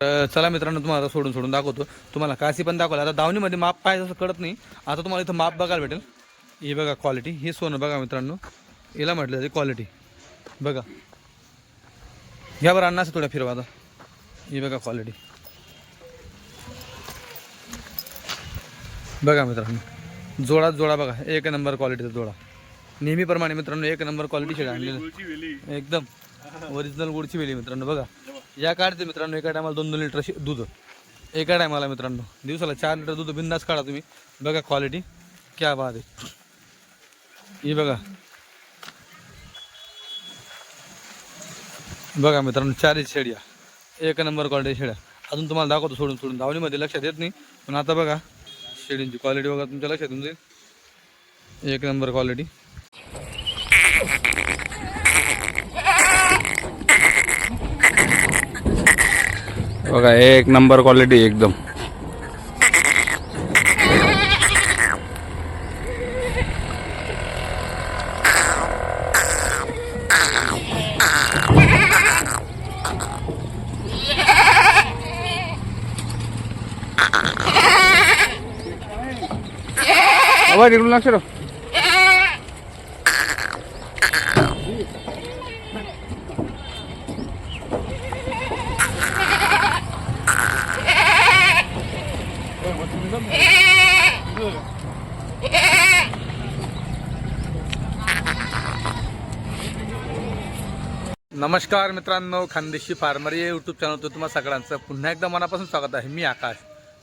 तर चला मित्रांनो तुम्हाला आता सोडून सोडून दाखवतो. तुम्हाला काशी पण दाखवलं. आता दावणीमध्ये माप पाहिजे असं कळत नाही. आता तुम्हाला इथं माप बघायला भेटेल. हे बघा क्वालिटी हे सोनं बघा मित्रांनो. हिला म्हटलं जाते क्वालिटी बघा. घ्या बरं अण्णा असं थोड्या फिरवा आता. ही बघा क्वालिटी बघा मित्रांनो. जोडा जोडा बघा. एक नंबर क्वालिटीचा जोडा. नेहमीप्रमाणे मित्रांनो एक नंबर क्वालिटी शेड आणलेलं एकदम. ओरिजिनल गुडची वेली मित्रांनो. बघा. या काढते मित्रांनो एका टायमाला दोन दोन लिटर दूध. एका टायमाला मित्रांनो दिवसाला चार लिटर दूध बिंदास काढा तुम्ही. बघा क्वालिटी क्या बात आहे. ही बघा. बघा मित्रांनो चारही शेड्या. एक नंबर क्वालिटी शेड्या. अजून तुम्हाला दाखवतो सोडून सोडून. धावणीमध्ये लक्षात येत नाही. पण आता बघा शेडींची क्वालिटी बघा तुमच्या लक्षात येऊन जाईल. एक नंबर क्वालिटी बघा एक नंबर क्वालिटी एकदम। आवाज इकडून लक्ष नमस्कार मित्रांनो खानदेशी फार्मर या यूट्यूब चॅनलवर तुम्हाला सगळ्यांचं पुन्हा एकदा मनापासून स्वागत आहे. मी आकाश.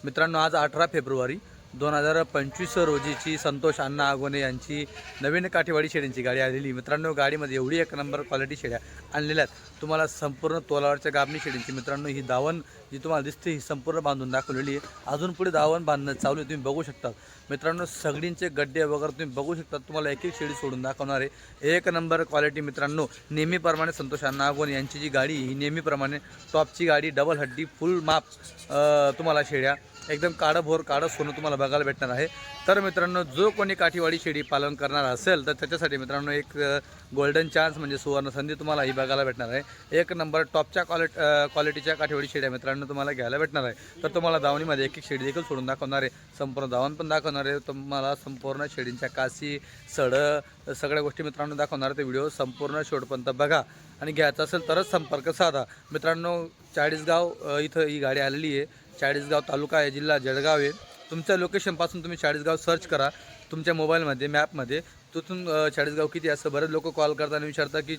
मित्रांनो आज अठरा फेब्रुवारी. दोन हजार पंचवीस रोजीची संतोष अण्णा आगोने यांची नवीन काठेवाडी शेड्यांची गाडी आलेली. मित्रांनो गाडीमध्ये एवढी एक नंबर क्वालिटी शेड्या आणलेल्या आहेत. तुम्हाला संपूर्ण तोलावरच्या गाबणी शेड्यांची मित्रांनो ही दावण जी तुम्हाला दिसते ही संपूर्ण बांधून दाखवलेली आहे. अजून पुढे दावण बांधणं चालू आहे तुम्ही बघू शकता. मित्रांनो सगळींचे गड्डे वगैरे तुम्ही बघू शकता. तुम्हाला एक एक शेडी सोडून दाखवणार आहे. एक नंबर क्वालिटी मित्रांनो नेहमीप्रमाणे संतोष अण्णा आगोन यांची जी गाडी ही नेहमीप्रमाणे टॉपची गाडी डबल हड्डी फुल माप तुम्हाला शेड्या एकदम काळं भोर काळं सोनं तुम्हाला बघायला भेटणार आहे. तर मित्रांनो जो कोणी काठीवाडी शेळी पालन करणार असेल तर त्याच्यासाठी मित्रांनो एक गोल्डन चान्स म्हणजे सुवर्ण संधी तुम्हाला ही बघायला भेटणार आहे. एक नंबर टॉपच्या क्वालिटी क्वालिटीच्या काठीवाडी शेड्या मित्रांनो तुम्हाला घ्यायला भेटणार आहे. तर तुम्हाला दावणीमध्ये एक एक शेडी देखील सोडून दाखवणार आहे. संपूर्ण दावण पण दाखवणार आहे. तुम्हाला संपूर्ण शेडींच्या कासी सडं सगळ्या गोष्टी मित्रांनो दाखवणार आहे. ते व्हिडिओ संपूर्ण शेवटपर्यंत बघा आणि घ्यायचा असेल तरच संपर्क साधा. मित्रांनो चाळीसगाव इथं ही गाडी आलेली आहे. चाळीसगाव तालुका आहे जिल्हा जळगाव आहे. तुमच्या लोकेशनपासून तुम्ही चाळीसगाव सर्च करा. तुमच्या मोबाईलमध्ये मॅपमध्ये तिथून चाळीसगाव किती असं बरेच लोक कॉल करताना विचारतात की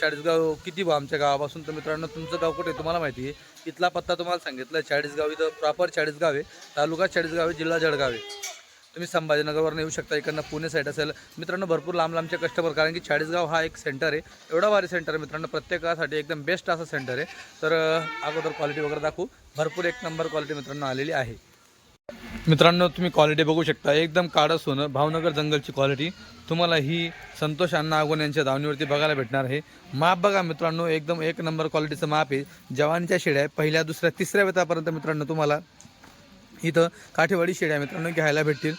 चाळीसगाव किती बा आमच्या गावापासून? तर मित्रांनो तुमचं गाव कुठे आहे? तुम्हाला माहिती आहे. इथला पत्ता तुम्हाला सांगितला चाळीसगाव इथं प्रॉपर चाळीसगाव आहे. तालुका चाळीसगाव आहे जिल्हा जळगाव आहे. तुम्ही संभाजीनगरवरून येऊ शकता इकडनं पुणे साईड असेल. मित्रांनो भरपूर लांब लांबचे कस्टमर कारण की चाळीसगाव हा एक सेंटर आहे. एवढा भारी सेंटर आहे मित्रांनो प्रत्येकासाठी एकदम बेस्ट असं सेंटर आहे. तर अगोदर क्वालिटी वगैरे दाखवू. भरपूर एक नंबर क्वालिटी मित्रांनो आलेली आहे. मित्रांनो तुम्ही क्वालिटी बघू शकता. एकदम काळं सोनं भावनगर जंगलची क्वालिटी तुम्हाला ही संतोष अण्णा आगोन यांच्या दावणीवरती बघायला भेटणार आहे. माप बघा मित्रांनो एकदम एक नंबर क्वालिटीचं माप आहे. जवानीच्या शेड्या पहिल्या दुसऱ्या तिसऱ्या वेतापर्यंत मित्रांनो तुम्हाला इथं काठेवाडी शेड्या मित्रांनो घ्यायला भेटतील.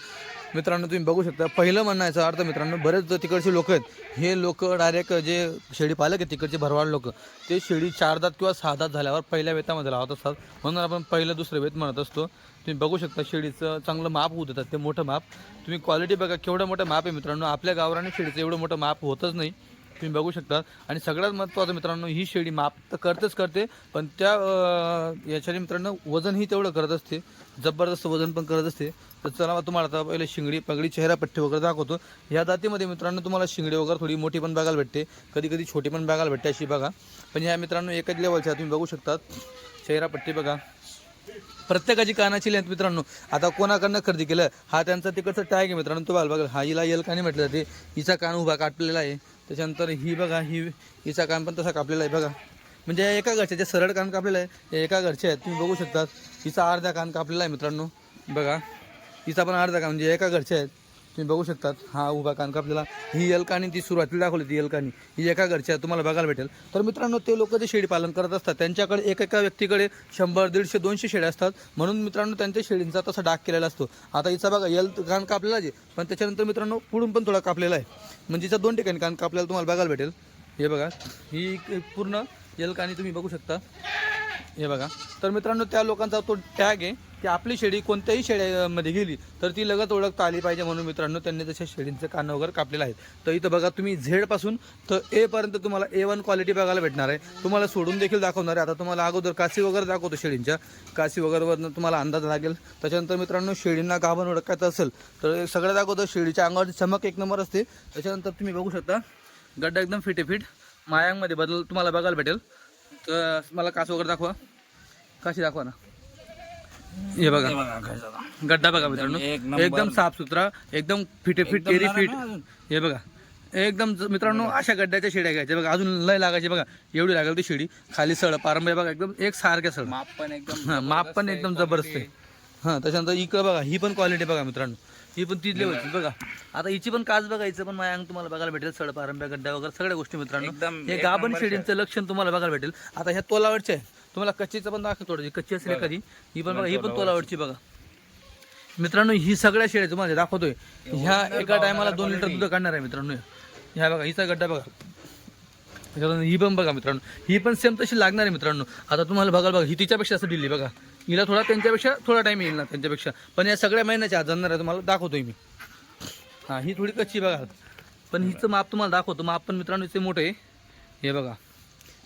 मित्रांनो तुम्ही बघू शकता पहिलं म्हणण्याचा अर्थ मित्रांनो बरेच तिकडचे लोक आहेत हे लोक डायरेक्ट जे शेळी पालक आहेत तिकडचे भरवाड लोक ते शेळी चार दात किंवा सहा दात झाल्यावर पहिल्या वेतामध्ये लावत असतात. म्हणून आपण पहिलं दुसरं वेत म्हणत असतो. तुम्ही बघू शकता शेळीचं चांगलं माप होत येतात ते मोठं माप. तुम्ही क्वालिटी बघा केवढं मोठं माप आहे मित्रांनो आपल्या गावराने शेळीचं एवढं मोठं माप होतच नाही. तुम्ही बघू शकता. आणि सगळ्यात महत्त्वाचं मित्रांनो ही शेळी माप तर करतेच करते पण त्या याच्याने मित्रांनो वजनही तेवढं करत असते. जबरदस्त वजन पण करत असते. तर चला मग तुम्हाला आता पहिले शिंगडी पगडी चेहरा पट्टी वगैरे दाखवतो. या जातीमध्ये मित्रांनो तुम्हाला शिंगडी वगैरे थोडी मोठी पण बघायला भेटते. कधी कधी छोटी पण बघायला भेटते अशी बघा. पण ह्या मित्रांनो एकाच लेवलच्या तुम्ही बघू शकतात चेहरा पट्टी बघा. प्रत्येकाची कानाची लेंथ मित्रांनो आता कोणाकडनं खरेदी केलं हा त्यांचा तिकडचा टॅग आहे मित्रांनो तो बघा हा हिला येल कानी म्हटलं जाते. हिचा कान उभा काटलेला आहे. त्याच्यानंतर ही बघा ही हिचा कान पण तसा कापलेला आहे बघा. म्हणजे एका घरच्या जे सरळ कान कापलेलं आहे एका घरचे आहेत तुम्ही बघू शकतात. हिचा अर्धा कान कापलेला आहे मित्रांनो. बघा हिचा पण अर्धा कान म्हणजे एका घरचे आहेत. तुम्ही बघू शकतात हा उभा कान आपल्याला ही यलकानी ती सुरुवातीला दाखवली ती यलकानी. ही एका घरच्या तुम्हाला बघायला भेटेल. तर मित्रांनो ते लोक जे शेळी पालन करत असतात त्यांच्याकडे एक एका व्यक्तीकडे शंभर दीडशे दोनशे शेळ्या असतात. म्हणून मित्रांनो त्यांच्या शेळींचा तसा डाग केलेला असतो. आता हिचा बघा यल कान कापलेला आहे. पण त्याच्यानंतर मित्रांनो पुढून पण थोडा कापलेला आहे. म्हणजे हिचा दोन ठिकाणी कान कापलेला तुम्हाला बघायला भेटेल. हे बघा ही पूर्ण यलकानी तुम्ही बघू शकता. हे बघा. तर मित्रांनो त्या लोकांचा तो टॅग आहे. की आपली शेळी कोणत्याही शेळ्यामध्ये गेली तर ती लगत ओळखता आली पाहिजे म्हणून मित्रांनो त्यांनी तशा शेळींचे कान वगैरे कापलेले आहेत. तर इथं बघा तुम्ही झेडपासून तर एपर्यंत तुम्हाला ए वन क्वालिटी बघायला भेटणार आहे. तुम्हाला सोडून देखील दाखवणार आहे. आता तुम्हाला अगोदर कासी वगैरे दाखवतो शेळींच्या. कासी वगैरेवरनं तुम्हाला अंदाज लागेल. त्याच्यानंतर मित्रांनो शेळींना गाभण ओळखायचं असेल तर सगळ्यात अगोदर शेळीच्या अंगावरची चमक एक नंबर असते. त्याच्यानंतर तुम्ही बघू शकता गड्डा एकदम फिटे फिट. मायांमध्ये बदल तुम्हाला बघायला भेटेल. तर मला कास वगैरे दाखवा. काशी दाखवा ना. हे बघा. गड्डा बघा मित्रांनो. एक नंबर. एकदम साफ सुथरा एकदम फिटे फिट एकदम टेरी फिट. आहे ना अजून. हे बघा. एकदम ज- मित्रांनो अशा गड्ड्याच्या शेड्या घ्यायच्या. बघा अजून लय लागायची बघा. एवढी लागेल ती शेडी. खाली सळ पारंब्या बघा एकदम एक सारख्या सळ माप पण एकदम हा माप पण एकदम जबरदस्त आहे. हां त्याच्यानंतर इकडं बघा ही पण क्वालिटी बघा मित्रांनो. ही पण तीच लेवलची बघा. आता हिची पण काच बघायचं पण माझ्या अंग तुम्हाला बघायला भेटेल सड पारंब्या गड्डा वगैरे सगळ्या गोष्टी मित्रांनो. एकदम हे एक गाभण नंबर शेडींचं लक्षण तुम्हाला बघायला भेटेल. आता ह्या तोलावरच्या आहे तुम्हाला कच्चीचं पण दाखव थोडं कच्ची असेल एखादी. ही पण बघा ही पण तोलावरची बघा. मित्रांनो ही सगळ्या शेळ्या तुम्हाला दाखवतोय. ह्या एका टायमाला दोन लिटर दूध काढणार आहे मित्रांनो. ह्या बघा हिचा गड्डा बघा. ही पण बघा मित्रांनो. ही पण सेम तशी लागणार आहे मित्रांनो. आता तुम्हाला बघायला बघा ही तिच्यापेक्षा असं दिली बघा. हिला थोडा त्यांच्यापेक्षा थोडा टाइम येईल ना त्यांच्यापेक्षा. पण या सगळ्या महिन्याच्या आज जाणार आहे तुम्हाला दाखवतोय मी. हां ही थोडी कच्ची बघा. पण हिचं माप तुम्हाला दाखवतो. माप पण मित्रांनो इथे मोठं आहे. हे बघा.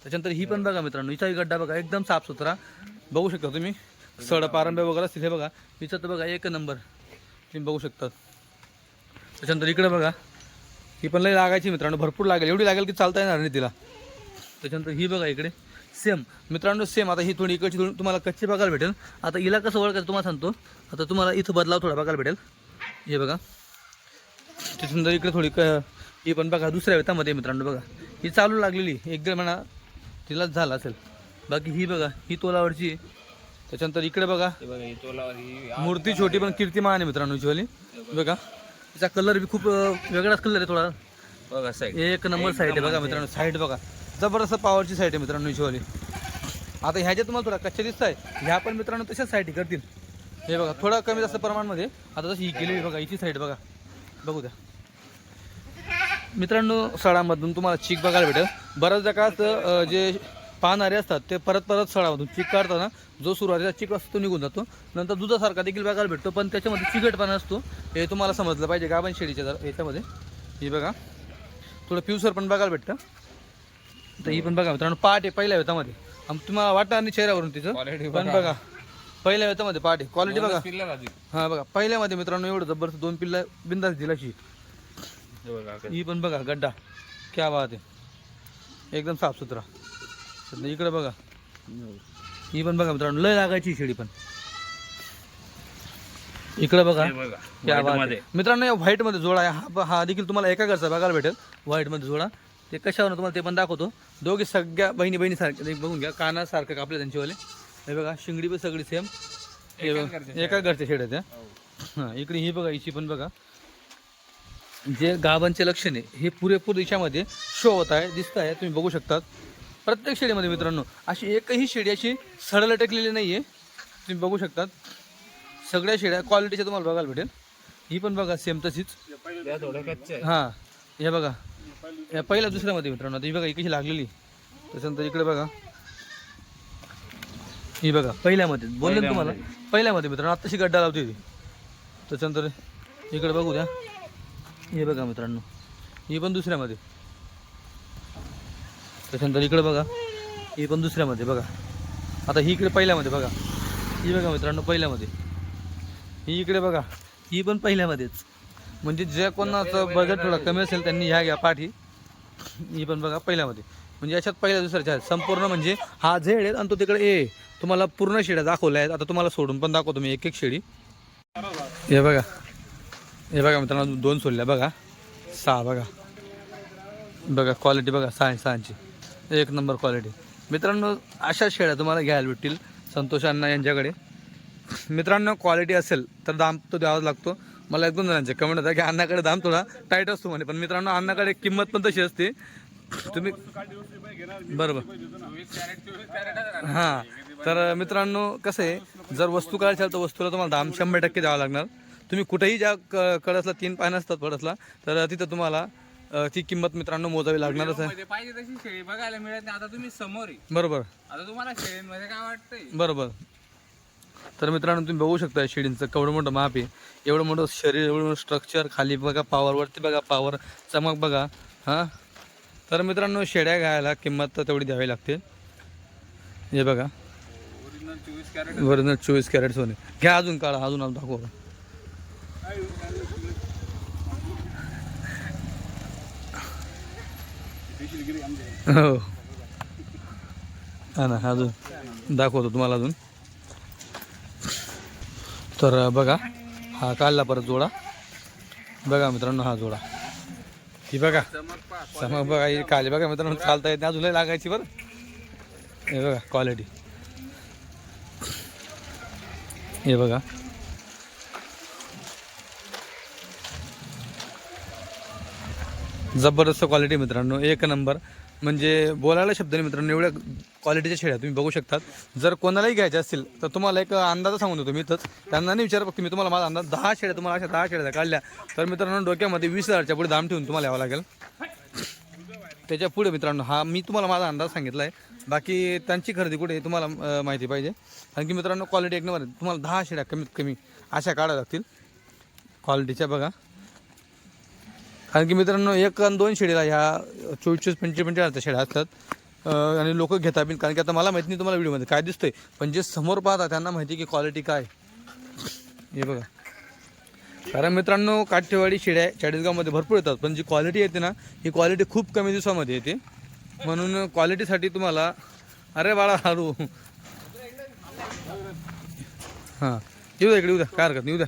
त्याच्यानंतर ही पण बघा मित्रांनो हिचाही गड्डा बघा एकदम साफसुथरा. बघू शकता तुम्ही. सड पारंब्या वगैरे तिथे बघा. हिचं तर बघा एक नंबर. तुम्ही बघू शकता. त्याच्यानंतर इकडे बघा. ही पण लई लागायची मित्रांनो भरपूर लागेल. एवढी लागेल की चालता येणार नाही तिला. त्याच्यानंतर ही बघा इकडे. सेम मित्रांनो सेम आता ही थोडी इकडची थोडी तुम्हाला कच्ची बघायला भेटेल. आता हिला कसं ओळखायचं तुम्हाला सांगतो. आता तुम्हाला इथं बदलाव थोडा बघायला भेटेल. हे बघा. त्याच्यानंतर इकडे थोडी क ही पण बघा दुसऱ्या वेतामध्ये मित्रांनो बघा. ही चालू लागलेली. एकदम म्हणा तिलाच झालं असेल. बाकी ही बघा ही तोलावरची आहे. त्याच्यानंतर इकडे बघा. हे बघा, ही तोलावर ही मूर्ती छोटी पण कीर्तिमान आहे मित्रांनो हिचीवाली बघा. तिचा कलर बी खूप अं, वेगळाच कलर आहे थोडा. बघा साईड एक नंबर साईड आहे बघा मित्रांनो साईड बघा. जबरदस्त पॉवरची साईड आहे मित्रांनो हिचीवाली आता ह्याच्या तुम्हाला थोडा कच्च्या दिसत आहे ह्या पण मित्रांनो तशाच साईड करतील. हे बघा थोडं कमी जास्त प्रमाणमध्ये. आता जशी ही केलेली बघा हिची साईड बघा. बघू द्या. मित्रांनो सळामधून तुम्हाला चीक बघायला भेटेल. बऱ्याचदा अं, जे पाहणारे असतात ते परत परत सळामधून चीक काढताना जो सुरुवातीचा चीक असतो तो निघून जातो. नंतर दुधासारखा देखील बघायला भेटतो पण त्याच्यामध्ये चिकटपणा असतो. हे तुम्हाला समजलं पाहिजे गाभण शेळीच्या जर याच्यामध्ये. हे बघा. थोडं प्युसर पण बघायला भेटतं. तर ही पण बघा मित्रांनो आहे पहिल्या वेतामध्ये. तुम्हाला वाटणार नाही चेहऱ्यावरून तिचं. पण बघा. पहिल्या वेतामध्ये पाट आहे. क्वालिटी बघा. हां बघा. पहिल्यामध्ये मित्रांनो एवढं जबरदस्त दोन पिल्ला बिंदास दिलाशी. हे बघा ही पण बघा गड्डा. क्या बात आहे. एकदम साफसुथरा. इकडे बघा. ही पण बघा मित्रांनो लय लागायची शेळी पण. इकडे बघा. क्या बात मध्ये. मित्रांनो या व्हाईटमध्ये जोडा आहे. हा हा देखील तुम्हाला एका घरचा बघायला भेटेल. व्हाईटमध्ये जोडा. ते कशावर तुम्हाला ते पण दाखवतो. दोघे सगळ्या बहिणी बहिणी सारखे बघून घ्या. कानासारखं कापले त्यांचेवाले हे बघा शिंगडी पण सगळी सेम एका घरच्या शेड आहेत. हां इकडे ही बघा हिची पण बघा. जे गाभांचे लक्षण हे पुरेपूर दिशामध्ये शो होत आहे दिसत आहे तुम्ही बघू शकतात. प्रत्येक शेडीमध्ये मित्रांनो अशी एकही शेडी अशी सडा लटकलेली नाही आहे तुम्ही बघू शकतात. सगळ्या शेड्या क्वालिटीच्या तुम्हाला बघायला भेटेल. ही पण बघा सेम तशीच. हां हे बघा. या पहिल्या दुसऱ्यामध्ये मित्रांनो आता ही बघा कशी लागलेली. त्याच्यानंतर इकडे बघा. ही बघा पहिल्यामध्ये. बोलले तुम्हाला? पहिल्यामध्ये. मित्रांनो आत्ताशी गड्डा लावते त्याच्यानंतर इकडे बघू द्या. हे बघा मित्रांनो ही पण दुसऱ्यामध्ये. त्याच्यानंतर इकडे बघा ही पण दुसऱ्यामध्ये बघा. आता ही इकडे पहिल्यामध्ये बघा. ही बघा मित्रांनो पहिल्यामध्ये. ही इकडे बघा ही पण पहिल्यामध्येच. म्हणजे जे कोणाचं बजेट थोडा कमी असेल त्यांनी ह्या घ्या पाठी. ही पण बघा पहिल्यामध्ये. म्हणजे याच्यात पहिल्या दुसऱ्याच्या आहेत संपूर्ण म्हणजे हा झेड आहे आणि तो तिकडे ए. तुम्हाला पूर्ण शेड्या दाखवल्या आहेत. आता तुम्हाला सोडून पण दाखवतो मी एक एक शेडी. हे बघा. हे बघा मित्रांनो दोन सोडल्या बघा. सहा बघा. बघा क्वालिटी बघा सहा सहाची एक नंबर क्वालिटी मित्रांनो अशा शेळ्या तुम्हाला घ्यायला भेटतील संतोष अण्णा यांच्याकडे. मित्रांनो क्वालिटी असेल तर दाम तो द्यावाच लागतो. मला एक दोन जणांचे कमेंट होता की अण्णाकडे दाम थोडा टाईट असतो म्हणे पण मित्रांनो अण्णाकडे किंमत पण तशी असते. तुम्ही बरोबर. हां. तर मित्रांनो कसं आहे? जर वस्तू काढायची तर वस्तूला तुम्हाला दाम शंभर टक्के द्यावा लागणार. तुम्ही कुठेही ज्या क कळसला तीन पाय नसतात पडसला तर तिथं तुम्हाला अ, ती किंमत मित्रांनो मोजावी लागणारच आहे. मध्ये पाहिजे तशी शेळी बघायला मिळत नाही. आता तुम्ही समोर आहे. बरोबर. आता तुम्हाला शेळीमध्ये काय वाटतंय? बरोबर. तर मित्रांनो तुम्ही बघू शकता शेळींचं केवढं मोठं माप आहे. एवढं मोठं शरीर एवढं मोठं स्ट्रक्चर खाली बघा पावर वरती बघा पावर चमक बघा हां. तर मित्रांनो शेळ्या घ्यायला किंमत तर तेवढी द्यावी लागते. हे बघा. ओरिजिनल चोवीस कॅरेट वरनं चोवीस कॅरेट सोने. घ्या अजून काढा अजून अजून दाखव हो. हा ना अजून दाखवतो तुम्हाला अजून. तर बघा हा काढला परत जोडा. बघा मित्रांनो हा जोडा. ही बघा. समग बघा ही काली बघा मित्रांनो चालता येत नाही. अजून लागायची बरं. हे बघा क्वालिटी हे बघा. जबरदस्त क्वालिटी मित्रांनो. एक नंबर. म्हणजे बोलायला शब्द नाही मित्रांनो एवढ्या क्वालिटीच्या शेळ्या तुम्ही बघू शकतात. जर कोणालाही घ्यायच्या असतील तर तुम्हाला एक अंदाज सांगून देतो मी तर त्यांना नाही विचार फक्त मी तुम्हाला माझा अंदाज दहा शेळ्या तुम्हाला अशा दहा शेळ्या काढल्या तर मित्रांनो डोक्यामध्ये वीस हजारच्या पुढे दाम ठेवून तुम्हाला यावं लागेल. त्याच्या पुढे मित्रांनो हा मी तुम्हाला माझा अंदाज सांगितला आहे बाकी त्यांची खरेदी कुठे आहे तुम्हाला माहिती पाहिजे. कारण की मित्रांनो क्वालिटी एक नंबर आहे. तुम्हाला दहा शेड्या कमीत कमी अशा काढाव्या लागतील. क्वालिटीच्या बघा. कारण की मित्रांनो एक आणि दोन शेडीला ह्या चोवीस चोवीस पंचवीस पंचवीस शेड्या असतात आणि लोक घेतात बिन कारण की आता मला माहिती नाही तुम्हाला व्हिडिओमध्ये काय दिसतंय. पण जे समोर पाहता त्यांना माहिती की क्वालिटी काय हे बघा. कारण मित्रांनो काठेवाडी शेड्या चाळीसगावमध्ये भरपूर येतात पण जी क्वालिटी येते ना ही क्वालिटी खूप कमी दिवसामध्ये येते. म्हणून क्वालिटीसाठी तुम्हाला अरे बाळा हारू. हां. येऊ द्या इकडे येऊ द्या. काय हरकत नाही येऊ द्या.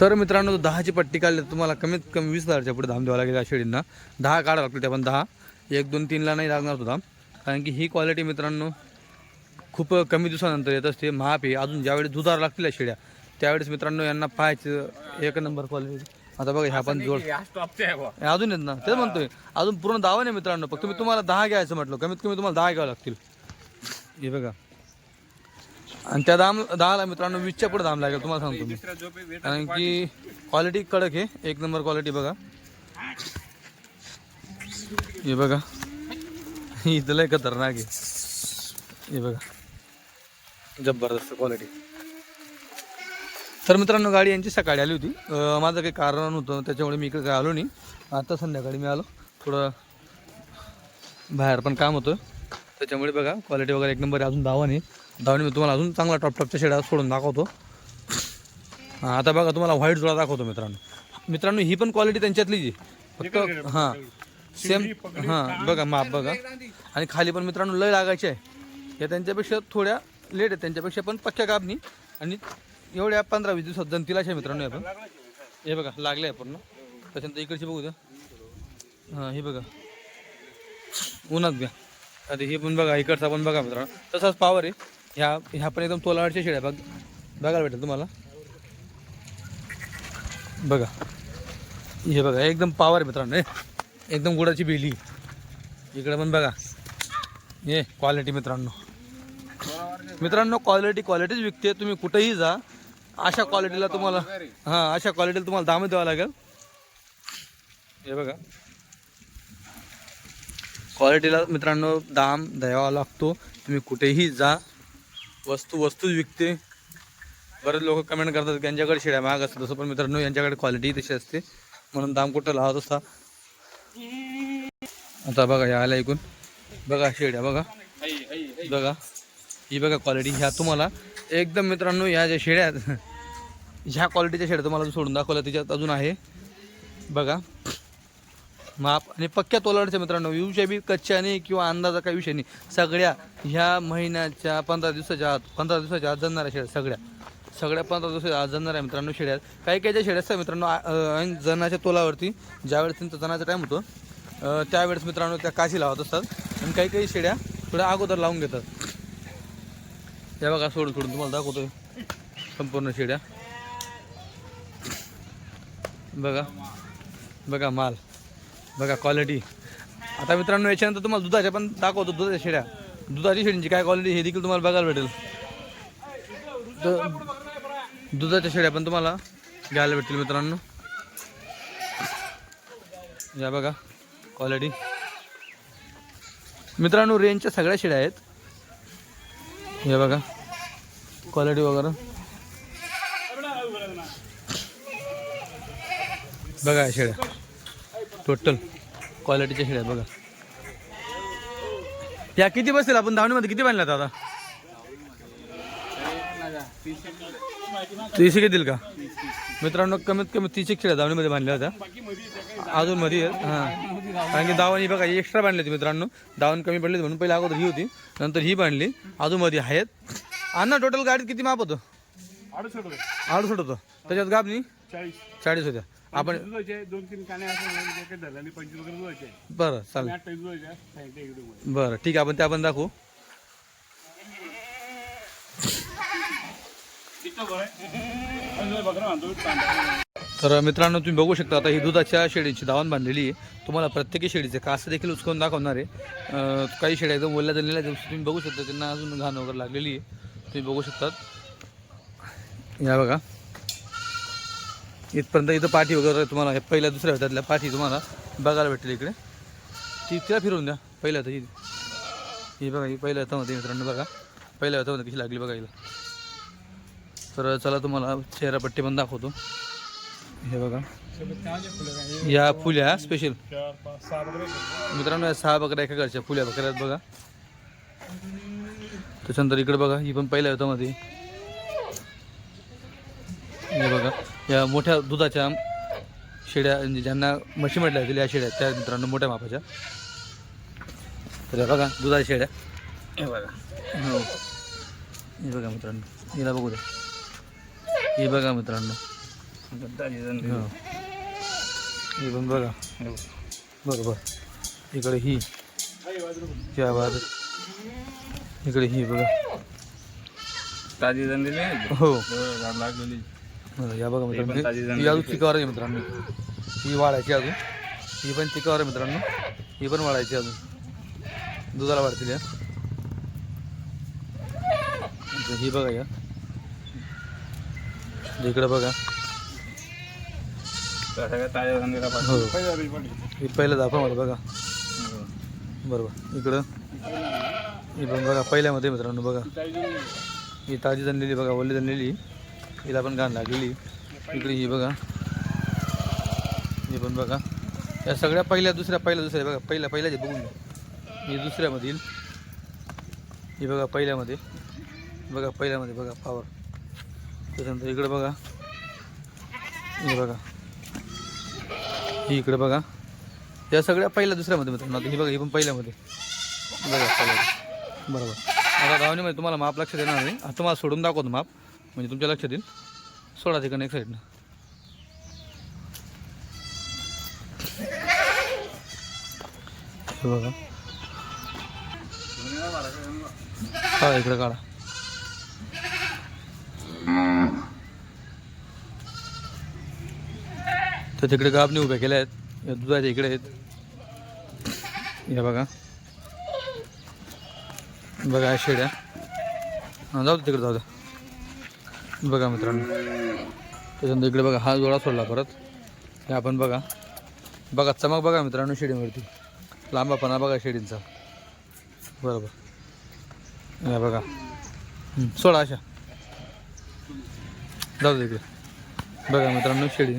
तर मित्रांनो दहाची पट्टी काढली तर तुम्हाला कमीत कमी वीस हजारच्या पुढे धाम द्यावा लागेल या शेळींना दहा काढावं लागतील त्या पण दहा. एक दोन तीनला नाही लागणार तो धाम. कारण की ही क्वालिटी मित्रांनो खूप कमी दिवसानंतर येत असते. महाप आहे. अजून ज्यावेळेस दुधार लागतील या शेळ्या त्यावेळेस मित्रांनो यांना पाहायचं एक नंबर क्वालिटी आता बघा ह्या पण जोड. अजून येत ना? तेच म्हणतोय. अजून पूर्ण दावा नाही मित्रांनो. फक्त मी तुम्हाला दहा घ्यायचं म्हटलं. कमीत कमी तुम्हाला दहा घ्यावं लागतील. हे बघा. आणि त्या दाम दहाला मित्रांनो वीसच्या पुढे दाम लागेल तुम्हाला सांगतो मी. कारण की क्वालिटी कडक आहे एक नंबर क्वालिटी बघा. हे बघा. ही इथं लय खतरनाक आहे. हे बघा. जबरदस्त क्वालिटी तर मित्रांनो गाडी यांची सकाळी आली होती. माझं काही कारण होतं त्याच्यामुळे मी इकडे काय आलो नाही. आता संध्याकाळी मी आलो. थोडं बाहेर पण काम होतं. त्याच्यामुळे बघा क्वालिटी वगैरे एक नंबर अजून धावा नाही. धावाने मी तुम्हाला अजून चांगला टॉप टॉपच्या शेडा सोडून दाखवतो. हां आता बघा तुम्हाला व्हाईट जोडा दाखवतो मित्रांनो. मित्रांनो ही पण क्वालिटी त्यांच्यातलीच आहे. फक्त हां सेम हां बघा माप बघा. आणि खाली पण मित्रांनो लय लागायचे आहे. या त्यांच्यापेक्षा थोड्या लेट आहेत त्यांच्यापेक्षा पण पक्क्या कापणी. आणि एवढ्या पंधरा वीस दिवसात जंतीला आहे मित्रांनो आपण हे बघा लागले आहे पूर्ण. त्याच्यानंतर इकडची बघू द्या. हां हे बघा. उन्हात घ्या. आता हे पण बघा इकडचा पण बघा मित्रांनो. तसाच पावर आहे. ह्या ह्या पण एकदम तोलावरच्या शेळ्या बघ बघायला भेटेल तुम्हाला. बघा. हे बघा एकदम पावर मित्रांनो हे. एकदम गुडाची बेली. इकडे पण बघा. हे क्वालिटी मित्रांनो. मित्रांनो क्वालिटी क्वालिटीच विकते तुम्ही कुठेही जा. अशा क्वालिटीला तुम्हाला हां अशा क्वालिटीला तुम्हाला दाम द्यावा लागेल. हे बघा. क्वालिटीला मित्रांनो दाम द्यावा लागतो. तुम्ही कुठेही जा. वस्तू वस्तूच विकते. बरेच लोक कमेंट करतात की यांच्याकडे शेड्या महाग असतात. तसं पण मित्रांनो यांच्याकडे क्वालिटी तशी असते. म्हणून दाम कुठं लावत असता आता बघा या आल्या ऐकून बघा शेड्या बघा. बघा. ही बघा क्वालिटी ह्या तुम्हाला एकदम मित्रांनो ह्या ज्या शेड्या आहेत ह्या क्वालिटीच्या शेड्या तुम्हाला सोडून दाखवल्या. त्याच्यात अजून आहे. बघा. माप आणि पक्क्या तोलावरच्या मित्रांनो विषय बी कच्च्या नाही किंवा अंदाजा काही विषय नाही. सगळ्या ह्या महिन्याच्या पंधरा दिवसाच्या आत पंधरा दिवसाच्या आत जणणाऱ्या शेड्या सगळ्या. सगळ्या पंधरा दिवसाच्या आत जणणाऱ्या मित्रांनो शेड्या काही काही ज्या शेड्या असतात मित्रांनो जणाच्या तोलावरती ज्यावेळेस त्यांचा जणाचा टाईम होतो त्यावेळेस मित्रांनो त्या काशी लावत असतात. आणि काही काही शेड्या थोड्या अगोदर लावून घेतात. या बघा सोडून सोडून तुम्हाला दाखवतोय. संपूर्ण शेड्या बघा. बघा माल. बघा क्वालिटी आता मित्रांनो याच्यानंतर तुम्हाला दुधाच्या पण दाखवतो दुधाच्या शेड्या. दुधाची शेळींची काय क्वालिटी हे देखील तुम्हाला बघायला भेटेल. तर दुधाच्या शेड्या पण तुम्हाला घ्यायला भेटतील मित्रांनो. या बघा क्वालिटी मित्रांनो रेंजच्या सगळ्या शेड्या आहेत. हे बघा क्वालिटी वगैरे. बघा शेड्या. टोटल क्वालिटीच्या शेळ्या आहेत बघा. त्या किती बसतील? आपण धावणीमध्ये किती बांधल्यात आता? तीस एक येतील का? मित्रांनो कमीत कमी तीस एक शेळ्या धावणीमध्ये बांधल्या होत्या. अजून मध्ये. हां. कारण की दावण ही बघा एक्स्ट्रा बांधली होती मित्रांनो. दावण कमी पडली म्हणून पहिल्या अगोदर ही होती. नंतर ही बांधली. अजून मध्ये आहेत. अण्णा टोटल गाडीत किती माप होतं? अडुसठ होतं. त्याच्यात गाबनी? चाळीस. चाळीस होत्या. आपण दोन तीन काने बरं चालेल. बरं ठीक आहे आपण त्या पण दाखवू. तर मित्रांनो तुम्ही बघू शकता आता ही दुधाच्या शेळीची दावण बांधलेली आहे. तुम्हाला प्रत्येकी शेळीचे कास देखील उचकून दाखवणार आहे. काही शेळ्या एकदम ओल्या झालेल्या. तुम्ही बघू शकता त्यांना अजून घाण वगैरे लागलेली आहे. तुम्ही बघू शकतात. या बघा. इथपर्यंत इथं पाठी वगैरे तुम्हाला. हे पहिल्या दुसऱ्या हातातल्या पाठी तुम्हाला बघायला भेटेल इकडे. ती तिला फिरवून द्या. पहिल्या तर ही. ही बघा ही पहिल्या हातामध्ये मित्रांनो बघा. पहिल्या हातामध्ये कशी लागली बघायला. तर चला तुम्हाला चेहरापट्टी पण दाखवतो. हे बघा. या फुल्या स्पेशल मित्रांनो या सहा बकऱ्या एका घरच्या फुल्या बकऱ्या आहेत बघा. त्याच्यानंतर इकडे बघा ही पण पहिल्या हातामध्ये. हे बघा. या मोठ्या दुधाच्या शेड्या म्हणजे ज्यांना म्हशी म्हटल्या जातील या शेड्या त्या मित्रांनो मोठ्या मापाच्या. तर बघा दुधाच्या शेड्या. हे बघा. हो. हे बघा मित्रांनो हिला बघू द्या. हे बघा मित्रांनो. हो. हे पण बघा. बरोबर. इकडे ही. त्या बाद इकडे ही बघा. ताजी आहे हो. लागलेली. बरं, या बघा मित्रांनो ही अजून चिकावर आहे मित्रांनो. ही वाढायची अजून? ही पण चिकावर आहे मित्रांनो. ही पण वाढायची अजून? दुधाला वाढतील या ही. बघा या. इकडे बघा. हो. ही पहिलं दाखवा मला बघा. बरोबर. इकडं. ही पण बघा पहिल्यामध्ये मित्रांनो बघा. ही ताजी जनलेली बघा ओली जनलेली हिला पण घाण लागलेली. इकडे ही बघा. ही पण बघा. या सगळ्या पहिल्या, दुसऱ्या पहिल्या, दुसऱ्या. बघा, पहिल्या पहिल्या जे बघून ही दुसऱ्यामध्ये येईल ही बघा, पहिल्यामध्ये. बघा पहिल्यामध्ये बघा पावर त्याच्यानंतर इकडे बघा. हे बघा. इकडे बघा. या आता धावणीमध्ये तुम्हाला माप लक्षात येणार नाही. तुम्हाला सोडून दाखवतो माप. म्हणजे तुमच्या लक्षात येईल? सोडा तिकडनं एक साईडनं हे बघा. हा इकडे काढा. तर तिकडे गाबने उभ्या केल्या आहेत. या दुधाच्या इकडे आहेत. या बघा. बघा शेड्या. हां जाऊ दे तिकडे जाऊ द्या बघा मित्रांनो. त्याच्यानंतर इकडे बघा हा जोडा सोडला परत. हे आपण बघा. बघा चमक बघा मित्रांनो शेडीवरती. लांबापणा बघा शेडींचा. बरोबर. या बघा. सोडा अशा. जाऊ दे इकडे. बघा मित्रांनो शिडी.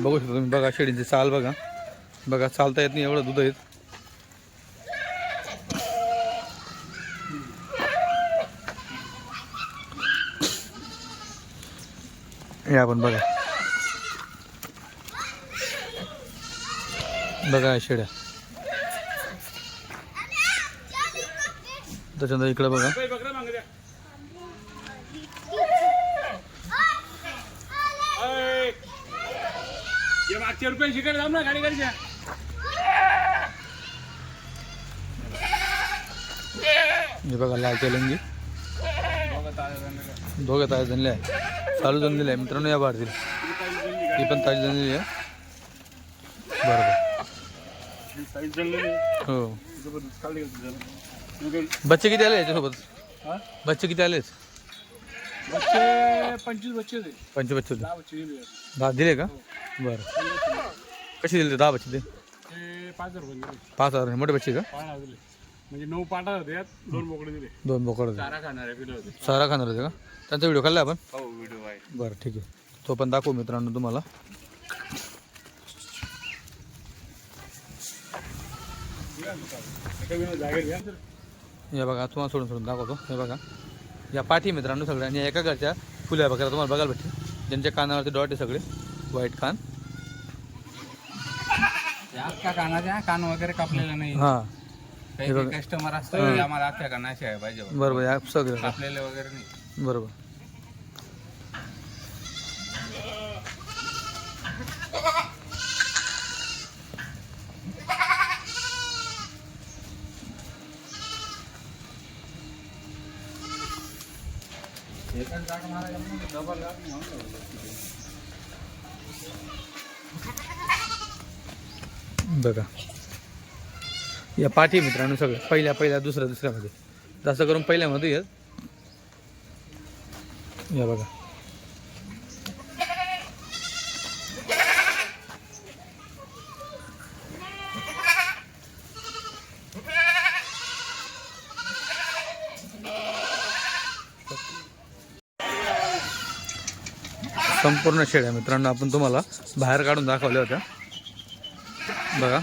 बघू शकता तुम्ही बघा शेडींची चाल बघा. बघा चालता येत नाही एवढं दूध आहेत हे आपण बघा. बघा शेड्या. त्याच्यानंतर इकडं बघा. काही मागच्या रुपये शिकायला जाऊ ना गाडी गाडीच्या हे बघा लाल तेलंगी दोघं ताज्या धनले आहे. चालू जनलेले आहे मित्रांनो या वाढतील ही पण ताजी जनलेली आहे. बरोबर. जणलेली हो. बच्चे किती आले याच्यासोबत? हा? बच्चे किती बच्चे पंचवीस बच्चे होते. पंच बच्चे होते दहा दिले. का? बरं. कशी दिले ते दहा बच्चे ते? पाच हजार पाच हजार मोठे बच्चे का? म्हणजे नऊ पाटा होते दोन बोकडे दिले. दोन बोकड. चारा खाणारे होते. सारा खाणार होते का? त्यांचा व्हिडिओ काढला आपण? हो व्हिडिओ आहे. बरं ठीक आहे. तो पण दाखवू मित्रांनो तुम्हाला. हे बघा तुम्हाला सोडून सोडून दाखवतो. हे बघा. या पाठी मित्रांनो सगळ्या आणि या एका घरच्या फुल्या बघा तुम्हाला बघायला भेटते ज्यांच्या कानावरती डॉट आहे सगळे व्हाईट कान. अख्ख्या कानाच्या कान वगैरे कापलेला नाही. हां. काही कस्टमर असतात की आम्हाला अख्ख्या कानाशी आहे पाहिजे. बरोबर या सगळं कापलेले वगैरे नाही. बरोबर. बघा. या पाठी मित्रांनो सगळं. पहिल्या पहिल्या दुसऱ्या दुसऱ्यामध्ये. जास्त करून पहिल्यामध्ये येत. या बघा. संपूर्ण शेळ्या मित्रांनो आपण तुम्हाला बाहेर काढून दाखवल्या होत्या. बघा.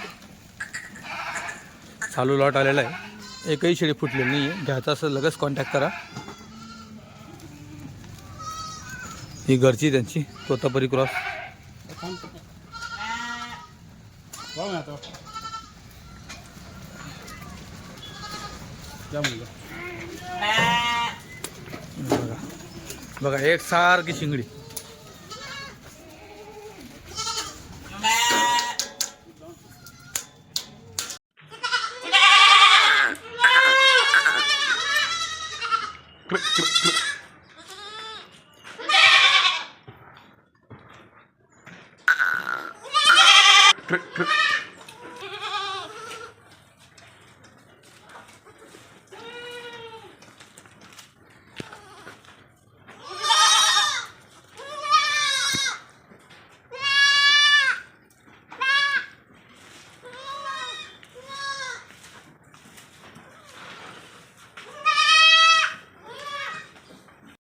चालू लॉट आलेला आहे. एकही शेळी फुटलेली नाही आहे घ्यायचं असं लगेच कॉन्टॅक्ट करा. ही घरची त्यांची तोतापरी क्रॉस. ना आता बघा बघा एक सारखी शिंगडी.